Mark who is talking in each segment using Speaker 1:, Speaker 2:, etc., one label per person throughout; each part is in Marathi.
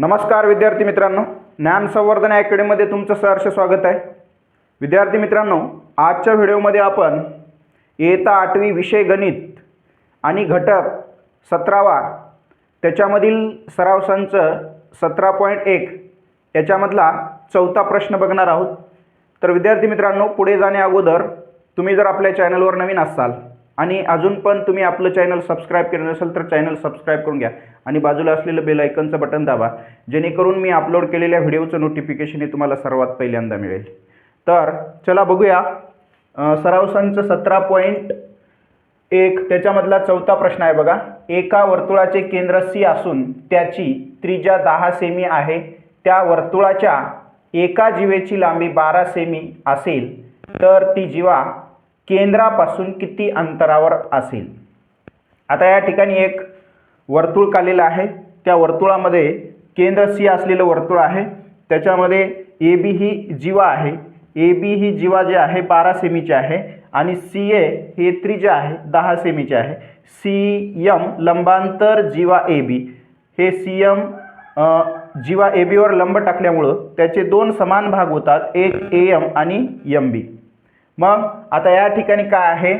Speaker 1: नमस्कार विद्यार्थी मित्रांनो ज्ञान संवर्धन अकॅडमीमध्ये तुमचं सहर्ष स्वागत आहे. विद्यार्थी मित्रांनो आजच्या व्हिडिओमध्ये आपण इयत्ता आठवी विषय गणित आणि घटक सतरावा त्याच्यामधील सराव संच सतरा पॉईंट एक याच्यामधला चौथा प्रश्न बघणार आहोत. तर विद्यार्थी मित्रांनो पुढे जाण्या अगोदर तुम्ही जर आपल्या चॅनलवर नवीन असाल आणि अजून पण तुम्ही आपलं चॅनल सबस्क्राईब केलं नसेल तर चॅनल सबस्क्राईब करून घ्या. आणि बाजूला असलेलं बेल आयकनचं बटन दाबा. जेणेकरून मी अपलोड केलेल्या व्हिडिओचं नोटिफिकेशन हे तुम्हाला सर्वात पहिल्यांदा मिळेल. तर चला बघूया. अं, सराव सतरा पॉईंट एक त्याच्यामधला चौथा प्रश्न आहे बघा. एका वर्तुळाचे केंद्र सी असून त्याची त्रिज्या दहा सेमी आहे. त्या वर्तुळाच्या एका जीवेची लांबी बारा सेमी असेल. तर ती जीवा केंद्रापासून किती अंतरावर असेल? आता या ठिकाणी एक वर्तुळ काढलेलं आहे. त्या वर्तुळामध्ये केंद्र सी असलेलं वर्तुळ आहे. त्याच्यामध्ये ए बी ही जीवा आहे. ए बी ही जीवा जी आहे बारा सेमीची आहे. आणि सी ए हे त्रिज्या आहे दहा सेमीचे आहे. सी यम लंबांतर जीवा ए बी हे सी यम जीवा ए बीवर लंब टाकल्यामुळं त्याचे दोन समान भाग होतात एक ए एम आणि यम बी मग आता या ठिकाणी काय आहे?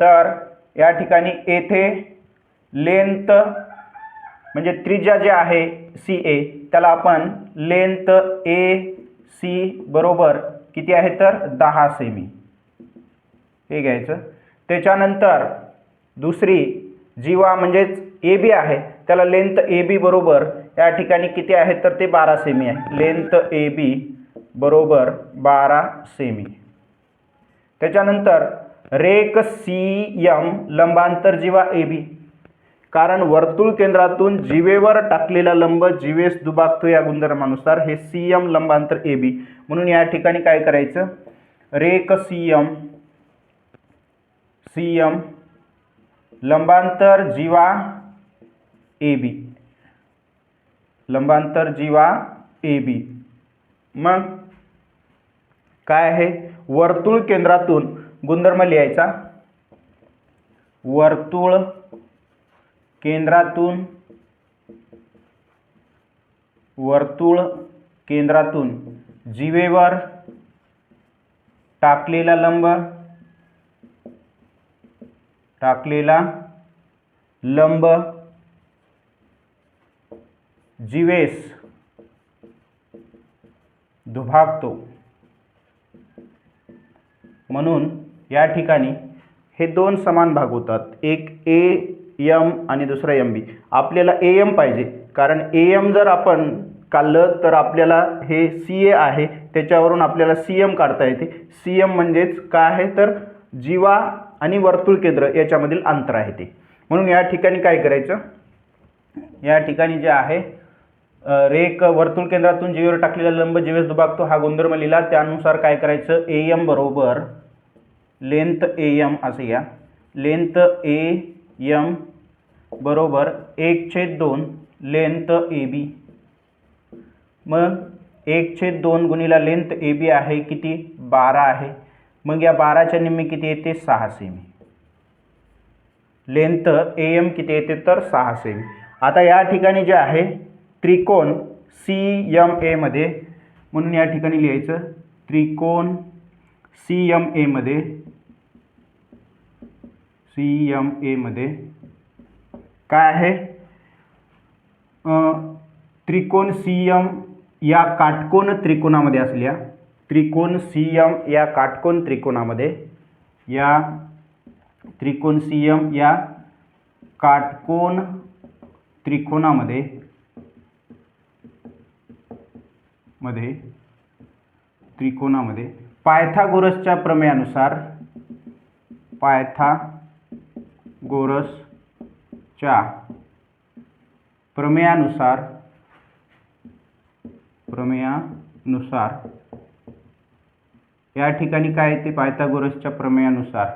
Speaker 1: तर या ठिकाणी येथे लेंथ म्हणजे त्रिज्या जे आहे सी ए त्याला आपण लेंथ ए सी बरोबर किती आहे तर? दहा सेमी हे घ्यायचं. त्याच्यानंतर दुसरी जीवा म्हणजेच ए बी आहे त्याला लेंथ ए बी बरोबर या ठिकाणी किती आहे तर? ते बारा सेमी आहे. लेंथ ए बी बरोबर बारा सेमी त्याच्यानंतर रेक सी यम लंबांतर जीवा ए बी. कारण वर्तुळ केंद्रातून जीवेवर टाकलेला लंब जीवेस दुबागतो या गुणधर्मानुसार. हे सी यम लंबांतर ए बी. म्हणून या ठिकाणी काय करायचं? रेक सी यम सी यम लंबांतर जीवा ए बी. लंबांतर जीवा ए बी. मग काय आहे? वर्तुळ केंद्रातून गुणधर्म लिहायचा. वर्तुळ केंद्रातून वर्तुळ केंद्रातून जीवेवर टाकलेला लंब टाकलेला लंब जीवेस दुभागतो. म्हणून या ठिकाणी हे दोन समान भाग होतात. एक ए यम आणि दुसरा एम बी आपल्याला ए एम पाहिजे. कारण ए एम जर आपण काढलं तर आपल्याला हे सी ए आहे. त्याच्यावरून आपल्याला सी एम काढता येते. सी एम म्हणजेच काय आहे? तर जीवा आणि वर्तुळ केंद्र याच्यामधील अंतर आहे ते. म्हणून या ठिकाणी काय करायचं? या ठिकाणी जे आहे रेक वर्तुळ केंद्रातून जीवेवर टाकलेला लंब जीवेस दुभागतो हा गुणधर्म लिहिला. त्यानुसार काय करायचं? ए एम बरोबर लेंथ ए एम असं या. लेंथ ए एम बरोबर एक छेद दोन लेंथ ए बी मग एक छेद दोन गुणिला लेंथ ए बी आहे किती? बारा आहे. मग या बाराच्या निम्मे किती येते? सहा सेमी. लेंथ ए एम किती येते? तर सहा सेमी. आता या ठिकाणी जे आहे त्रिकोण सी यम एमध्ये म्हणून या ठिकाणी लिहायचं त्रिकोण सी यम एमध्ये सी यम एमध्ये काय आहे? त्रिकोण सी यम या काटकोन त्रिकोणामध्ये असल्या त्रिकोण सी यम या काटकोन त्रिकोणामध्ये या त्रिकोण सी यम या काटकोन त्रिकोणामध्ये मध्ये त्रिकोणामध्ये पायथागोरसच्या प्रमेयानुसार पायथागोरसच्या प्रमेयानुसार प्रमेयानुसार या ठिकाणी काय येते? पायथागोरसच्या प्रमेयानुसार.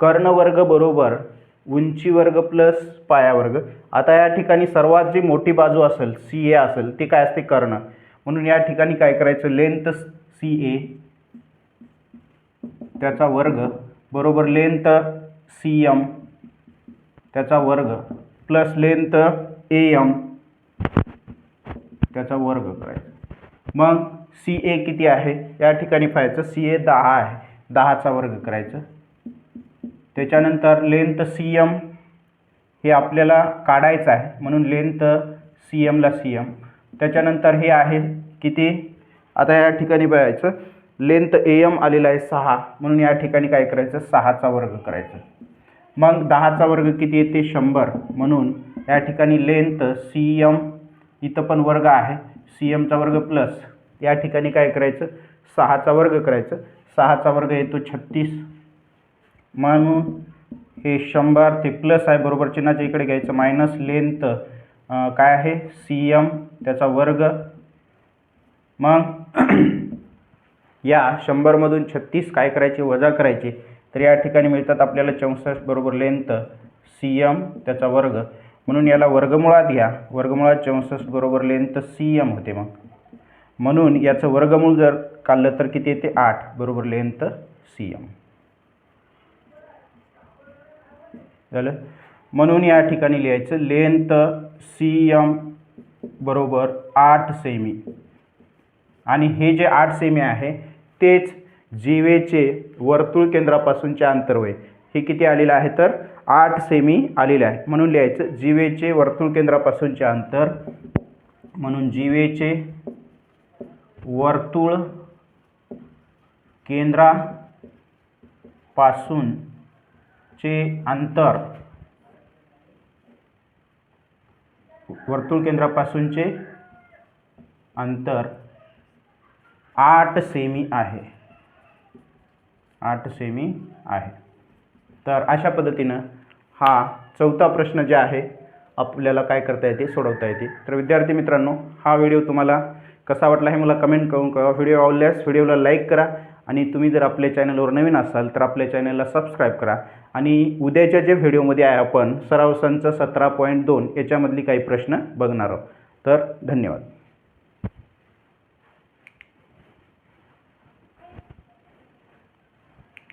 Speaker 1: कर्णवर्ग बरोबर उंची वर्ग प्लस पाया वर्ग आता या ठिकाणी सर्वात जी मोठी बाजू असेल सी ए असेल ती काय असते? कर्ण. म्हणून या ठिकाणी काय करायचं? लेंथ सी ए त्याचा वर्ग बरोबर लेंथ सी एम त्याचा वर्ग प्लस लेंथ ए एम त्याचा वर्ग करायचा. मग सी ए किती आहे? या ठिकाणी पाहायचं सी ए दहा आहे. दहाचा वर्ग करायचं. त्याच्यानंतर लेंथ सी एम हे आपल्याला काढायचं आहे. म्हणून लेंथ सी एमला सी एम त्याच्यानंतर हे आहे किती? आता या ठिकाणी बघायचं. लेंथ ए एम आलेला आहे सहा. म्हणून या ठिकाणी काय करायचं? सहाचा वर्ग करायचं. मग दहाचा वर्ग किती येते? शंभर. म्हणून या ठिकाणी लेंथ सी एम इथं पण वर्ग आहे. सी एमचा वर्ग प्लस या ठिकाणी काय करायचं? सहाचा वर्ग करायचं. सहाचा वर्ग येतो छत्तीस. म्हणून हे शंभर ते प्लस आहे. बरोबर चिन्हाच्या इकडे घ्यायचं. मायनस लेंथ काय आहे? सी एम त्याचा वर्ग. मग या शंभरमधून छत्तीस काय करायचे? वजा करायचे. तर या ठिकाणी मिळतात आपल्याला चौसष्ट बरोबर लेंथ सी एम त्याचा वर्ग. म्हणून याला वर्गमुळात घ्या. वर्गमुळात चौसष्ट बरोबर लेंथ सी एम होते मग. म्हणून याचं वर्गमूळ जर काढलं तर किती येते? आठ बरोबर लेंथ सी एम झालं? म्हणून या ठिकाणी लिहायचं लेंथ सी एम बरोबर आठ सेमी आणि हे जे आठ सेमी आहे तेच जीवेचे वर्तुळ केंद्रापासूनचे अंतर हे किती आलेलं आहे तर? आठ सेमी आलेले आहे. म्हणून लिहायचं जीवेचे वर्तुळ केंद्रापासूनचे अंतर. म्हणून जीवेचे वर्तुळ केंद्रापासूनचे अंतर. वर्तुळ केंद्रापासूनचे अंतर आठ सेमी आहे. आठ सेमी आहे. तर अशा पद्धतीनं हा चौथा प्रश्न जे आहे आपल्याला काय करता येते सोडवता येते. तर विद्यार्थी मित्रांनो हा व्हिडिओ तुम्हाला कसा वाटला हे मला कमेंट करून कळवा. व्हिडिओ आवडल्यास व्हिडिओला लाईक करा. आणि तुम्ही जर आपल्या चॅनलवर नवीन असाल तर आपल्या चॅनलला सबस्क्राईब करा. आणि उद्याच्या जे व्हिडिओमध्ये आहे आपण सराव संच सतरा पॉईंट दोन याच्यामधली काही प्रश्न बघणार आहोत. तर धन्यवाद.